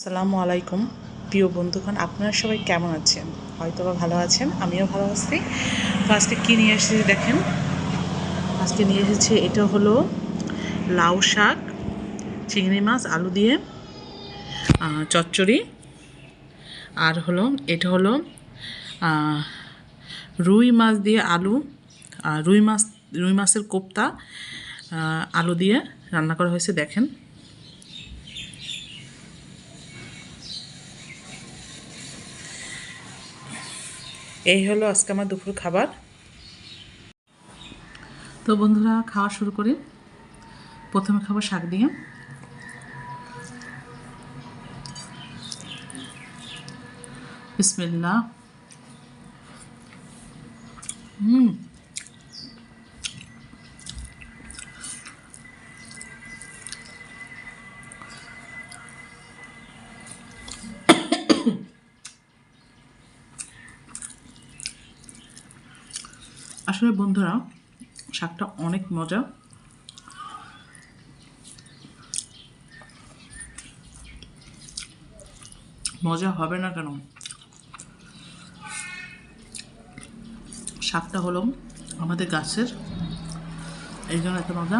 আসসালামু আলাইকুম। প্রিয় বন্ধুগণ, আপনারা সবাই কেমন আছেন? হয়তো বা ভালো আছেন, আমিও ভালো আছি। তো আজকে কী নিয়ে এসেছি দেখেন? আজকে নিয়ে এসেছি এটা হলো লাউ শাক, চিংড়ি মাছ, আলু দিয়ে চচ্চড়ি। আর হলো, এটা হলো রুই মাছ দিয়ে আলু রুই মাছ, রুই মাছের কোপ্তা আলু দিয়ে রান্না করা হয়েছে, দেখেন। এই হলো আজকে আমার দুপুর খাবার। তো বন্ধুরা, খাওয়া শুরু করি। প্রথমে খাব শাক দিয়ে। বিসমিল্লা আসলে বন্ধুরা, শাকটা অনেক মজা। মজা হবে না কেন? শাকটা হলো আমাদের গাছের, এই জন্য এত মজা।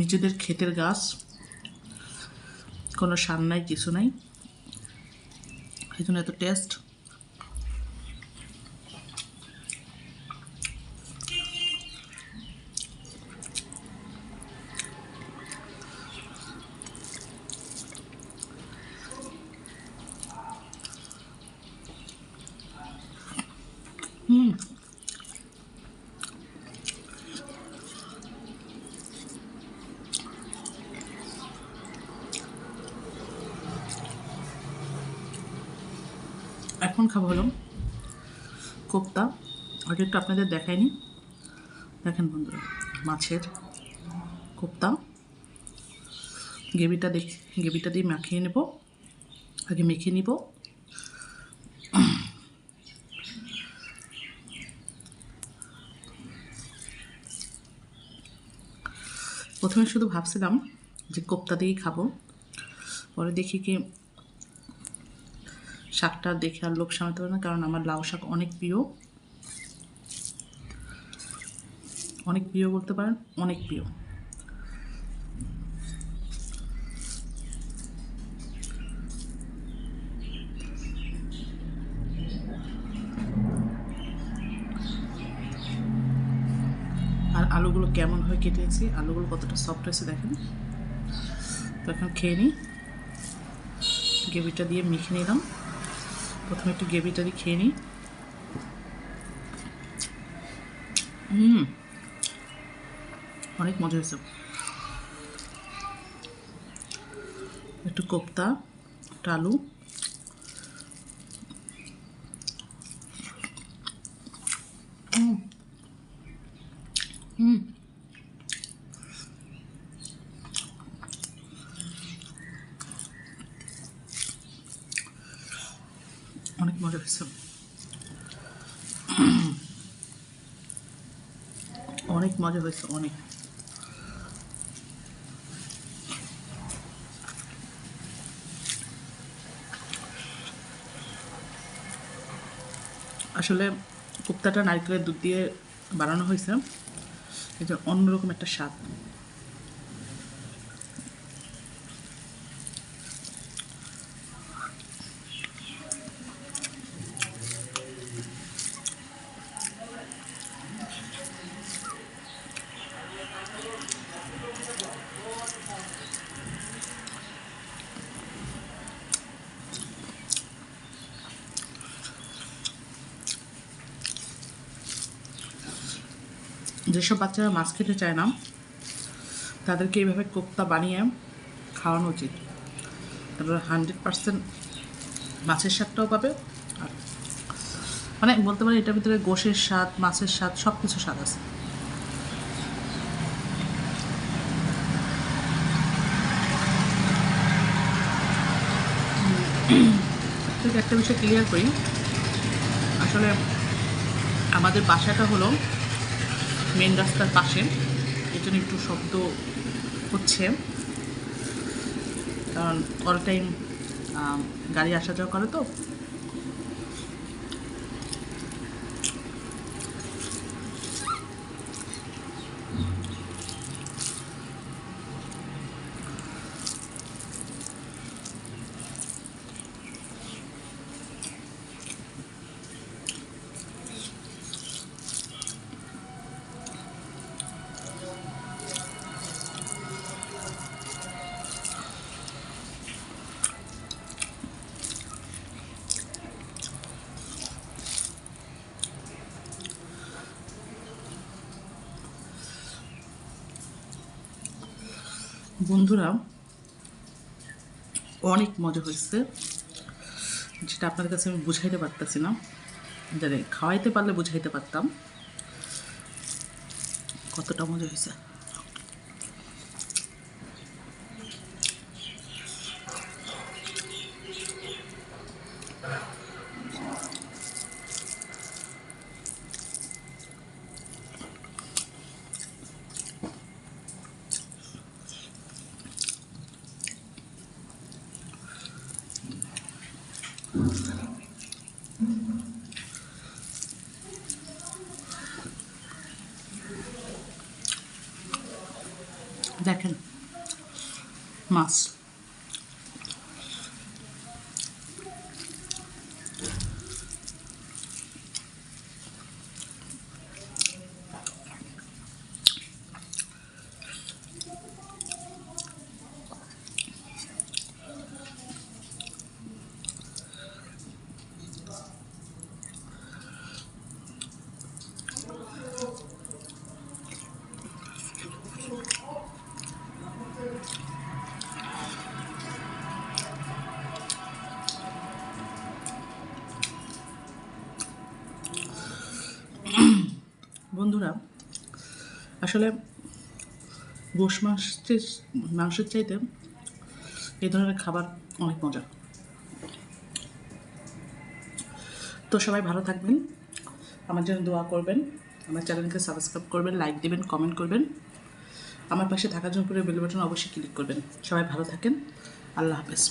নিজেদের ক্ষেতের গাছ কোনো সার নাই কিছু নাই। এই জন্য এত টেস্ট হুম। এখন খাব হলো কোপ্তা। আগে একটু আপনাদের দেখাইনি দেখেন বন্ধুরা, মাছের কোপ্তা। গ্রেভিটা দেখ, গ্রেভিটা দিয়ে মাখিয়ে নেব। আগে মেখে নিব। প্রথমে শুধু ভাবছিলাম যে কোপ্তা দিয়েই খাব। পরে দেখি কি শাকটা দেখে আর লোক সামলাতে পারে না, কারণ আমার লাউ শাক অনেক প্রিয়। অনেক প্রিয় বলতে পারেন, অনেক প্রিয়। আর আলুগুলো কেমন হয়ে কেটেছি, আলুগুলো কতটা সফট হয়েছে দেখেন। তো এখন খেয়ে নিই। গ্রেভিটা দিয়ে মেখে নিলাম। প্রথমে একটু গ্রেভিটা দিয়ে খেয়ে নিই। হুম, অনেক মজা হয়েছে। একটু কোপ্তা, একটু আলু। হুম হুম অনেক অনেক মজা হয়েছে, অনেক। আসলে কুপ্তাটা নারকেলের দুধ দিয়ে বানানো হয়েছে। এটা অন্যরকম একটা স্বাদ। যেসব বাচ্চারা মাছ খেতে চায় না, তাদেরকে এইভাবে কোপ্তা বানিয়ে খাওয়ানো উচিত। তারপর হান্ড্রেড পার্সেন্ট মাছের স্বাদটাও পাবে আর মানে বলতে পারি এটার ভিতরে গোশের স্বাদ, মাছের স্বাদ সব কিছু স্বাদ আছে। একটা বিষয় ক্লিয়ার করি। আসলে আমাদের বাসাটা হলো মেন রাস্তার পাশে। এই জন্য একটু শব্দ হচ্ছে। কারণ অল টাইম গাড়ি আসা যাওয়া করে তো। বন্ধুরা, অনেক মজা হয়েছে। যেটা আপনাদের কাছে আমি বুঝাইতে পারতেছি না। যাদের খাওয়াইতে পারলে বুঝাইতে পারতাম। কতটা মজা হয়েছে। দেখেন মাছ। বন্ধুরা, আসলে গোশ মাংসের মাংসের চাইতে এই ধরনের খাবার অনেক মজা। তো সবাই ভালো থাকবেন, আমার জন্য দোয়া করবেন, আমার চ্যানেলকে সাবস্ক্রাইব করবেন, লাইক দেবেন, কমেন্ট করবেন, আমার পাশে থাকার জন্য করে বেল বাটন অবশ্যই ক্লিক করবেন। সবাই ভালো থাকেন, আল্লাহ হাফেজ।